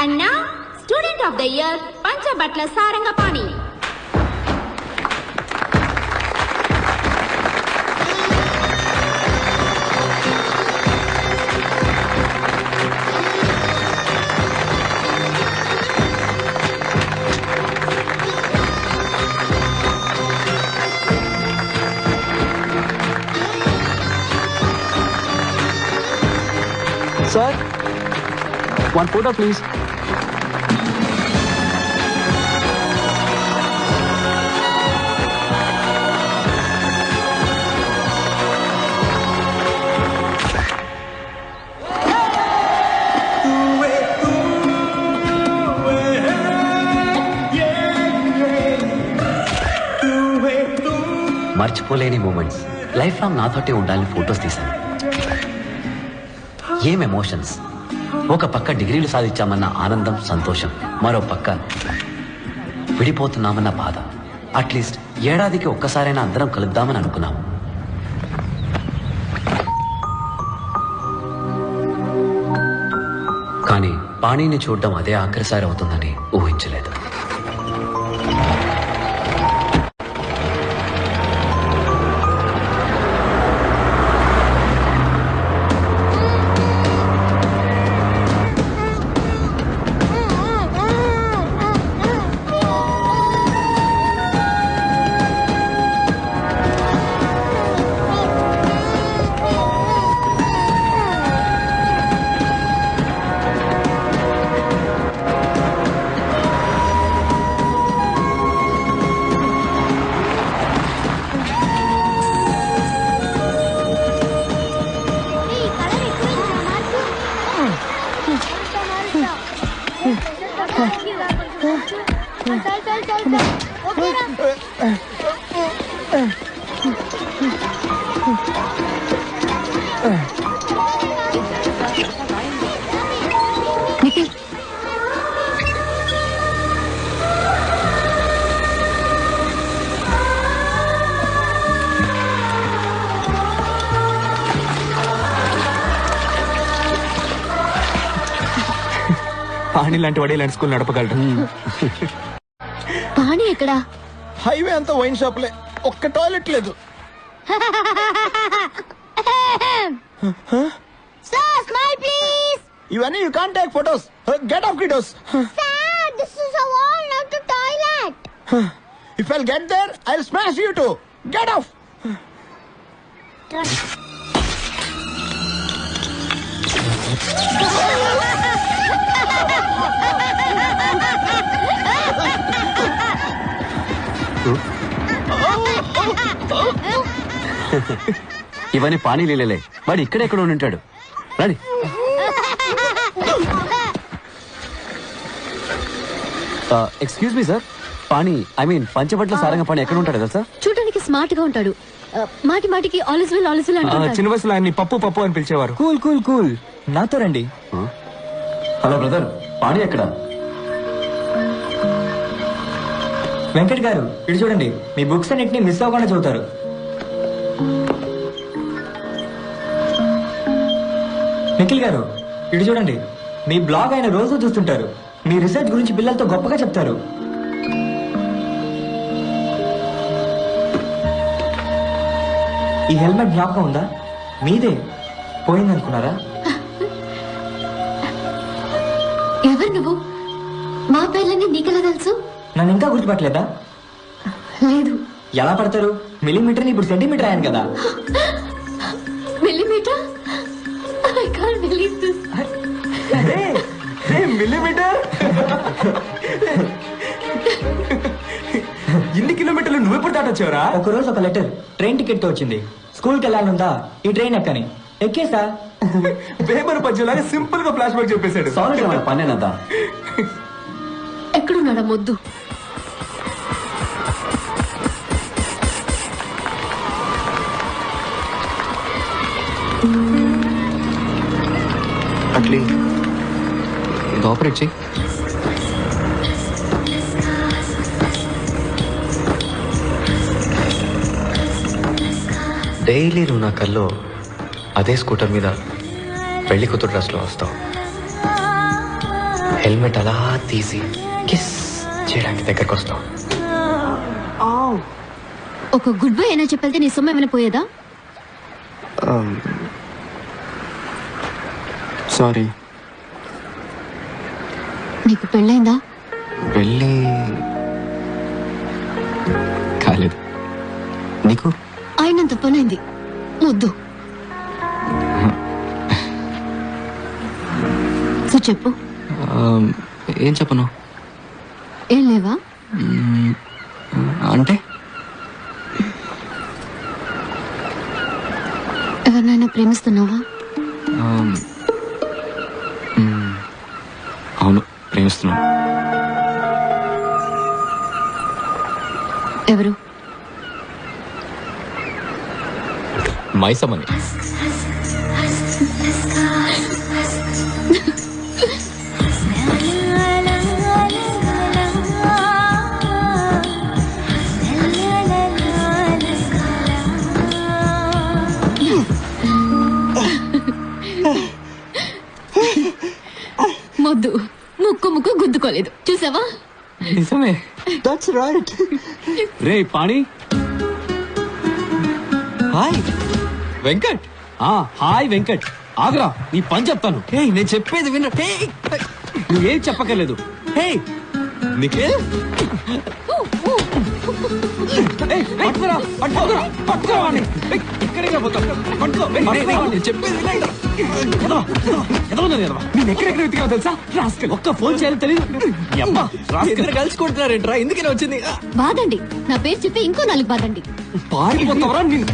And నా student of the year Panchabatla Sarangapani sir one photo please మర్చిపోలేని moments life long నాతోటే ఉండాలని photos తీశాను. ఏం ఎమోషన్స్ ఒక పక్క డిగ్రీలు సాధించామన్న ఆనందం సంతోషం. మరో పక్క విడిపోతున్నామన్న బాధ. అట్లీస్ట్ ఏడాదికి ఒక్కసారైనా అందరం కలుద్దామని అనుకున్నాం. కానీ పాణిని చూడడం అదే ఆఖరిసారి అవుతుందని ఊహించలేదు. పాణి లాంటి వాడే ఇలాంటి స్కూల్ నడపగలరు పాణి ఎక్కడా? హైవే అంతా వైన్ షాప్లే ఒక్క టాయిలెట్ లేదు. సార్ స్మైల్ ప్లీజ్ ఇవన్నీ you can't take photos get off kiddos sir this is a wall not a toilet if I'll get there I smash you to get off ఇవన్నీ పాణి లీలలే వాడు ఇక్కడెక్కడ ఉండి ఉంటాడు. రండి excuse me sir. Pani I mean Panchabatla Sarangapani ఎక్కడ ఉంటాడు కదా సార్ చూడడానికి స్మార్ట్గా ఉంటాడు మాటి మాటికి ఆలిస్ విల్ ఆలిస్ విల్ చిన్న వయసులో ఆయన్ని పప్పు పప్పు అని పిలిచేవారు. Cool cool cool. నాతో రండి. Hello brother. పాణి ఎక్కడ? వెంకట్ గారు ఇటు చూడండి. మీ బుక్స్ అన్నింటినీ మిస్ అవ్వకుండా చదువుతారు. నిఖిల్ గారు ఇటు చూడండి. మీ బ్లాగ్ ఆయన రోజు చూస్తుంటారు. మీ రీసెర్చ్ గురించి పిల్లలతో గొప్పగా చెప్తారు. ఈ హెల్మెట్ జ్ఞాపకం ఉందా? మీదే. పోయిందనుకున్నారా? ఎవరు నువ్వు? మా పేర్లన్నీ నీకెలా తెలుసు? నన్ను ఇంకా గుర్తుపట్టలేదా? లేదు. ఎలా పడతారు? మిల్లీమీటర్ ఇప్పుడు సెంటీమీటర్ అయ్యాను కదా. Millimetre? I can't believe this. Millimetre? ఇన్ని కిలోమీటర్లు నువ్వెప్పుడు దాటొచ్చావరా? ఒక రోజు ఒక లెటర్ ట్రైన్ టికెట్తో వచ్చింది. స్కూల్కి వెళ్ళాలందా ఈ ట్రైన్ ఎక్కని? ఎక్కేసా? పేపర్ పద్యంలాగా సింపుల్గా ఫ్లాష్ బ్యాక్ చెప్పేశాడు. సారీ మన పనేనదా ఎక్కడున్నాడా మొద్దు అట్లీ ఇది ఆపరేట్ చేయి డైలీ నువ్వు నా కల్లో అదే స్కూటర్ మీద పెళ్ళి కూతురు డ్రెస్లో వస్తావు. హెల్మెట్ అలా తీసి కిస్ చేయడానికి దగ్గరకు వస్తావు. ఒక గుడ్ బై అయినా చెప్పెళ్తే నీ సొమ్ము ఏమైనా పోయేదా? సారీ. నీకు పెళ్ళైందా? వెళ్ళి కాలేదు. నీకు? అయినంత పనైంది. ముద్దు సో చెప్పు. ఏం చెప్పను? ఏం లేవా? అంటే? ఎవరినైనా ప్రేమిస్తున్నావా? ప్రేమిస్తున్నాను ఎవరు? మైసమ్మని. మొద్దు. ముక్కు ముక్కు గుద్దుకోలేదు. చూసావా? నిజమే. దట్స్ రైట్ రే పాణి. హాయ్. వెంకట్. ఆ హాయ్ వెంకట్. ఆగరా నీ పని చెప్తాను. హే నేను చెప్పేది విన. హే. నువ్వేం చెప్పక్కర్లేదు. హే. నిఖిల్ ఎక్కడెక్కడ వెతికావో తెలుసా రాస్కల్ ఒక్క ఫోన్ చేయాలి తెలియదు కలిసి కొడుతున్నారేంట్రా ఎందుకని వచ్చింది బాదండి నా పేరు చెప్పి ఇంకో నాలుగు బాదండి పారిపోతావరా నిన్ను?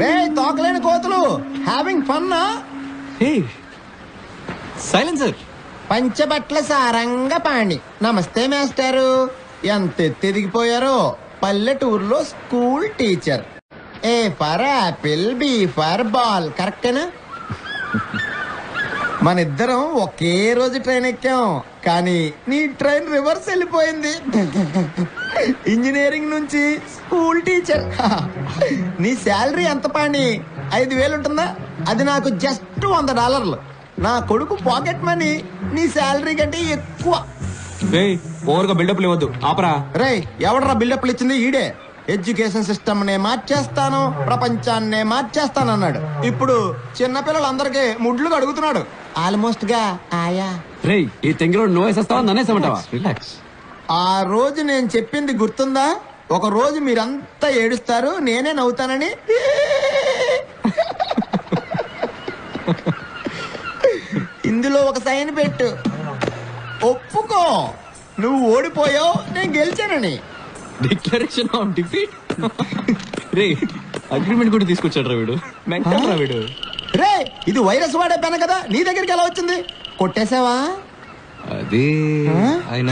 రే తోకలేని కోతులు. హ్యావింగ్ ఫన్నా హే సైలెన్సర్ పంచబట్ల సారంగ పాణి. నమస్తే మాస్టారు. ఎంత ఎత్తు ఎదిగిపోయారో పల్లెటూరులో school teacher. A for apple B for ball కరెక్టేనా మన ఇద్దరం ఒకే రోజు ట్రైన్ ఎక్కాం. కానీ నీ ట్రైన్ రివర్స్ వెళ్ళిపోయింది. ఇంజనీరింగ్ నుంచి స్కూల్ టీచర్ నీ శాలరీ ఎంత పాణి? ఐదు వేలు ఉంటుందా? అది నాకు జస్ట్ వంద డాలర్లు. నా కొడుకు పాకెట్ మనీ నీ శాలరీ కంటే ఎక్కువ. ఓవర్గా బిల్డప్ ఇవ్వద్దు. ఆపరా. రేయ్ ఎవడరా బిల్డప్లు ఇచ్చింది? ఈడే. ఎడ్యుకేషన్ సిస్టమ్ నే మార్చేస్తాను ప్రపంచాన్నే మార్చేస్తాను అన్నాడు ఇప్పుడు చిన్నపిల్లలందరికీ ముడ్లు అడుగుతున్నాడు ఆల్మోస్ట్గా ఆయా. రేయ్ ఈ తెంగిలో నువ్వు వేసేస్తావా నన్నేసేమంటావా రిలాక్స్ ఆ రోజు నేను చెప్పింది గుర్తుందా? ఒక రోజు మీరంతా ఏడుస్తారు నేనే నవ్వుతానని. ఇందులో ఒక సైన్ పెట్టు. ఒప్పుకో. నువ్వు ఓడిపోయావు నేను గెలిచానని. డిక్లరేషన్ ఆఫ్ డిఫీట్ రే అగ్రిమెంట్ కూడా తీసుకొచ్చాడు రా వీడు. మెంటల్ రా వీడు. రే ఇది వైరస్ వాడే పెన కదా నీ దగ్గరికి ఎలా వచ్చింది? కొట్టేసావా? అది ఆయన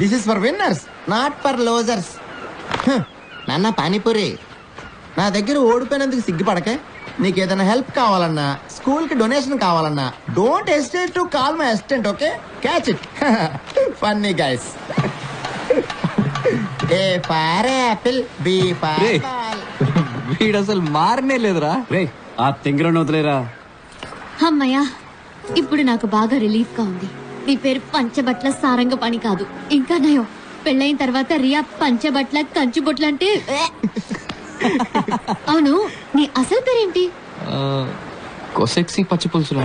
this is for winners not for losers నాన్న పానీపూరి నా దగ్గర ఓడిపోయినందుకు సిగ్గుపడకే. నీకు ఏదైనా హెల్ప్ కావాలన్నా స్కూల్కి డొనేషన్ కావాలన్నా don't hesitate to call my assistant okay catch it funny guys A for apple B for. వీడు అసలు మారనే లేదురా. రేయ్ ఆ తెంగిలో వదిలేరా? అమ్మయ్యా ఇప్పుడు నాకు బాగా రిలీఫ్గా ఉంది. నీ పేరు పంచబట్ల సారంగ పని కాదు. ఇంకా నయం పెళ్ళైన తర్వాత రియా పంచబట్ల కంచుబొట్ల అంటే. అవును నీ అసలు పేరేంటి? కొసెక్సీ పచ్చి పులుసురా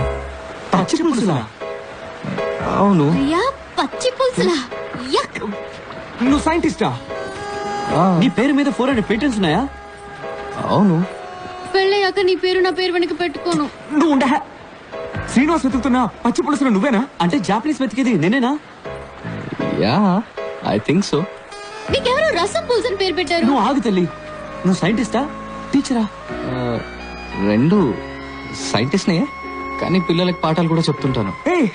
పచ్చి పులుసులా? అవును. రియా పచ్చి పులుసులా? యక్ నువ్వు సైంటిస్టా? నీ పేరు మీద ఫోర్ హండ్రెడ్ పేటెంట్స్ ఉన్నాయా? అవును. పెళ్ళయ్యాక నీ పేరు నా పేరు వెనక పెట్టుకోను. నువ్వు ఉండే. శ్రీనివాస్ వెతుకుతున్నా పచ్చి పులుసులు నువ్వేనా? అంటే జాపనీస్ వెతికేది నేనేనా? Yeah I think so. నీకెవరో rasam పులుసు అని పేరు పెట్టారు. నువ్వు ఆగు తల్లి. నువ్వు సైంటిస్టా? టీచరా? రెండు సైంటిస్ట్నే కానీ పిల్లలకి పాఠాలు కూడా చెప్తుంటాను. ఏ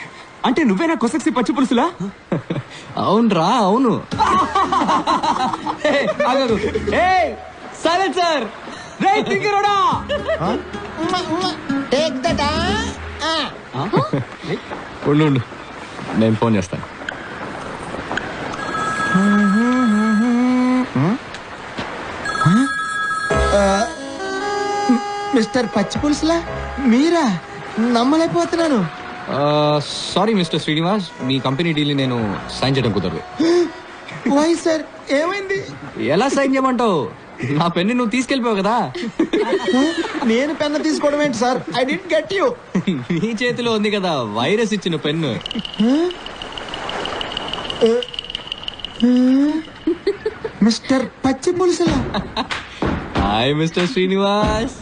అంటే నువ్వేనా కొసక్సి పచ్చి పులుసులా? అవునరా అవును. Silent sir. రే తింగరోడా టేక్ దట్ ఉండు ఉండు. నేను ఫోన్ చేస్తాను. మిస్టర్ పచ్చి పులుసులా? మీరా? నమ్మలేకపోతున్నాను. Sorry mister Srinivas. మీ కంపెనీ డీల్ నేను సైన్ చేయడం కుదరదు. వై సార్ ఏమైంది? ఎలా సైన్ చేయమంటావు? నా పెన్ను నువ్వు తీసుకెళ్ళిపోవు కదా? నేను పెన్ను తీసుకోవడం ఏంటి sir? I didn't get you నీ చేతిలో ఉంది కదా వైరస్ ఇచ్చిన పెన్ను. మిస్టర్ పచ్చి పులుసులా hi mister Srinivas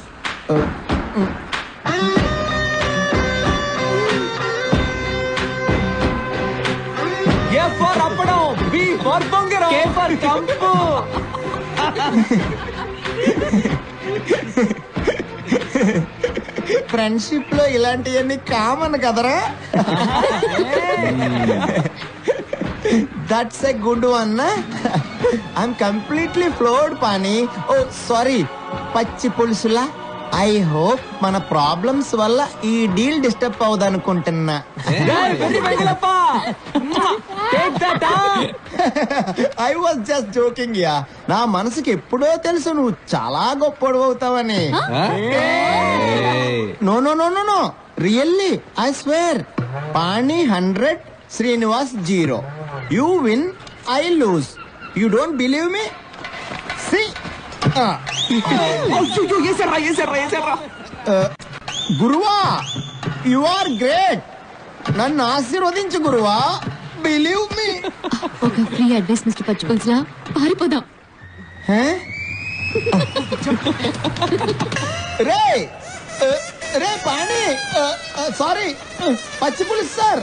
A for appadam B for బొంగరం కే ఫర్ కంపు. ఫ్రెండ్షిప్లో ఇలాంటివన్నీ కామన్ కదరా? That's a good one I'm completely floored Pani oh sorry పచ్చి పులుసులా? ఐ హోప్ మన ప్రాబ్లమ్స్ వల్ల ఈ deal disturb that I was just joking yeah నా మనసుకి ఎప్పుడో తెలుసు నువ్వు చాలా గొప్పడు అవుతావని. No no no no no really I swear Pani hundred Srinivas zero you win I lose you don't believe me అయ్యో ఏసర్రా ఏసర్రా ఏసర్రా. గురువా యు ఆర్ గ్రేట్ నన్ను ఆశీర్వదించు గురువా. బిలీవ్ మీ ఒక ఫ్రీ అడ్వైస్ మిస్టర్ పచ్చిపులుసులా పారిపోదాం. రే రే పాణి సారీ పచ్చి పులుసు సార్.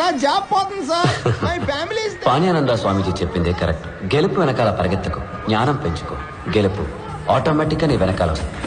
నా జాబ్ పోతుంది sir. My family Panyananda Swamiji చెప్పిందే కరెక్ట్. గెలుపు వెనకాల పరిగెత్తకు జ్ఞానం పెంచుకో. గెలుపు ఆటోమేటిక్గా నీ వెనకాల వస్తుంది.